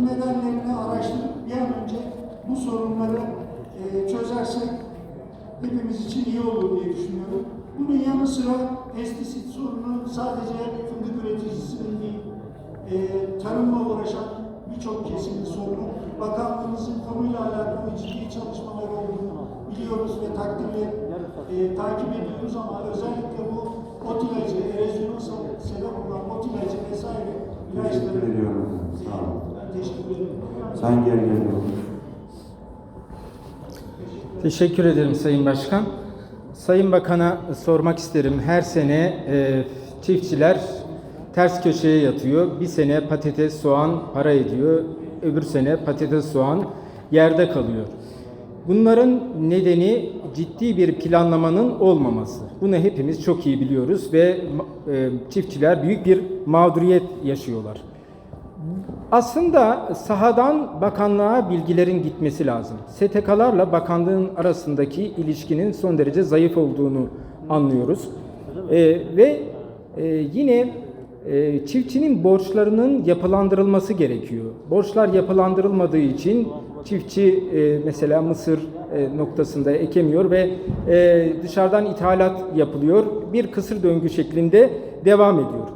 nedenlerini araştırıp bir an önce bu sorunları e, çözersek hepimiz için iyi olur diye düşünüyorum. Bunun yanı sıra pestisit sorunu sadece fındık üreticisinin değil, e, tarımla uğraşan birçok kesimin sorunu. Bakanlığımızın konuyla alakalı ciddi çalışmalar olduğunu biliyoruz ve takdirle e, takip ediyoruz ama özellikle bu ot ilacı, erozyona sebep olan ot ilacı vesaire ilaçları Teşekkür ediyorum. Sağ olun. Sayın Gergerlioğlu. Teşekkür ederim Sayın Başkan. Sayın Bakan'a sormak isterim. Her sene e, çiftçiler ters köşeye yatıyor. Bir sene patates, soğan para ediyor. Öbür sene patates, soğan yerde kalıyor. Bunların nedeni ciddi bir planlamanın olmaması. Bunu hepimiz çok iyi biliyoruz ve e, çiftçiler büyük bir mağduriyet yaşıyorlar. Aslında sahadan bakanlığa bilgilerin gitmesi lazım. STK'larla bakanlığın arasındaki ilişkinin son derece zayıf olduğunu anlıyoruz. Ee, ve e, yine e, çiftçinin borçlarının yapılandırılması gerekiyor. Borçlar yapılandırılmadığı için çiftçi e, mesela mısır e, noktasında ekemiyor ve e, dışarıdan ithalat yapılıyor. Bir kısır döngü şeklinde devam ediyor.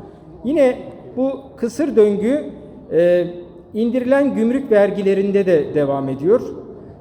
Yine bu kısır döngü e, indirilen gümrük vergilerinde de devam ediyor.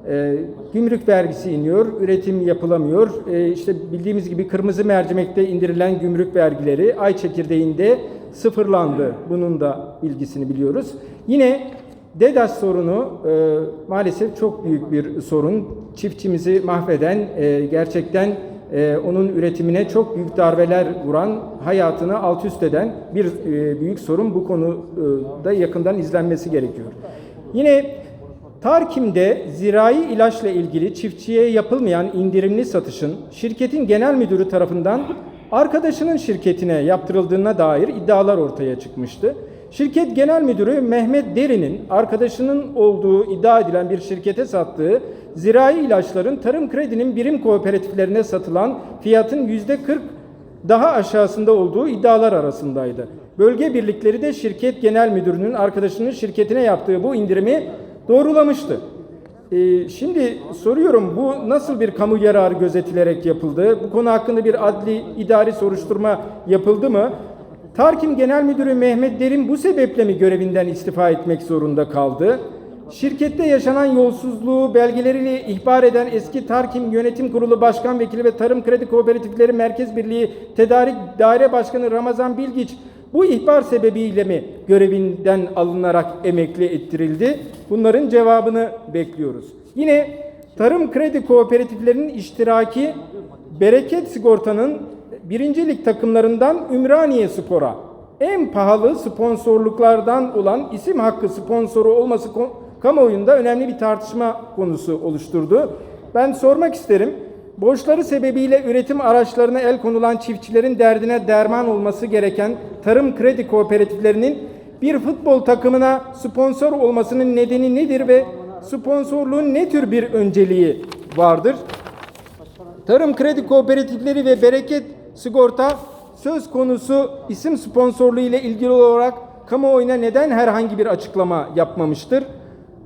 E, gümrük vergisi iniyor, üretim yapılamıyor. E, işte bildiğimiz gibi kırmızı mercimekte indirilen gümrük vergileri ay çekirdeğinde sıfırlandı. Bunun da bilgisini biliyoruz. Yine DEDAŞ sorunu e, maalesef çok büyük bir sorun. Çiftçimizi mahveden, e, gerçekten e, onun üretimine çok büyük darbeler vuran, hayatını alt üst eden bir e, büyük sorun. Bu konuda yakından izlenmesi gerekiyor. Yine Tarkim'de zirai ilaçla ilgili çiftçiye yapılmayan indirimli satışın şirketin genel müdürü tarafından arkadaşının şirketine yaptırıldığına dair iddialar ortaya çıkmıştı. Şirket genel müdürü Mehmet Deri'nin arkadaşının olduğu iddia edilen bir şirkete sattığı zirai ilaçların tarım kredinin birim kooperatiflerine satılan fiyatın yüzde 40 daha aşağısında olduğu iddialar arasındaydı. Bölge birlikleri de şirket genel müdürünün arkadaşının şirketine yaptığı bu indirimi doğrulamıştı. Ee, şimdi soruyorum bu nasıl bir kamu yararı gözetilerek yapıldı? Bu konu hakkında bir adli idari soruşturma yapıldı mı? Tarkim Genel Müdürü Mehmet Derin bu sebeple mi görevinden istifa etmek zorunda kaldı? Şirkette yaşanan yolsuzluğu belgeleriyle ihbar eden eski Tarkim Yönetim Kurulu Başkan Vekili ve Tarım Kredi Kooperatifleri Merkez Birliği Tedarik Daire Başkanı Ramazan Bilgiç bu ihbar sebebiyle mi görevinden alınarak emekli ettirildi? Bunların cevabını bekliyoruz. Yine Tarım Kredi Kooperatiflerinin iştiraki Bereket Sigorta'nın birinci lig takımlarından Ümraniye Spor'a en pahalı sponsorluklardan olan isim hakkı sponsoru olması kamuoyunda önemli bir tartışma konusu oluşturdu. Ben sormak isterim. Borçları sebebiyle üretim araçlarına el konulan çiftçilerin derdine derman olması gereken tarım kredi kooperatiflerinin bir futbol takımına sponsor olmasının nedeni nedir ve sponsorluğun ne tür bir önceliği vardır? Tarım kredi kooperatifleri ve bereket sigorta söz konusu isim sponsorluğu ile ilgili olarak kamuoyuna neden herhangi bir açıklama yapmamıştır?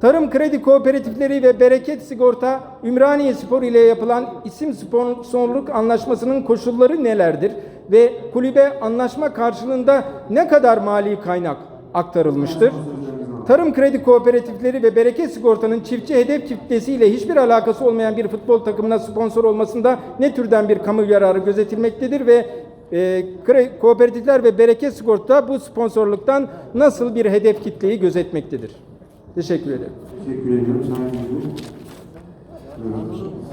Tarım kredi kooperatifleri ve bereket sigorta Ümraniye Spor ile yapılan isim sponsorluk anlaşmasının koşulları nelerdir? Ve kulübe anlaşma karşılığında ne kadar mali kaynak aktarılmıştır? Tarım kredi kooperatifleri ve bereket sigortanın çiftçi hedef kitlesiyle hiçbir alakası olmayan bir futbol takımına sponsor olmasında ne türden bir kamu yararı gözetilmektedir ve e, kooperatifler ve bereket sigorta bu sponsorluktan nasıl bir hedef kitleyi gözetmektedir? Teşekkür ederim. Teşekkür ediyorum Sayın.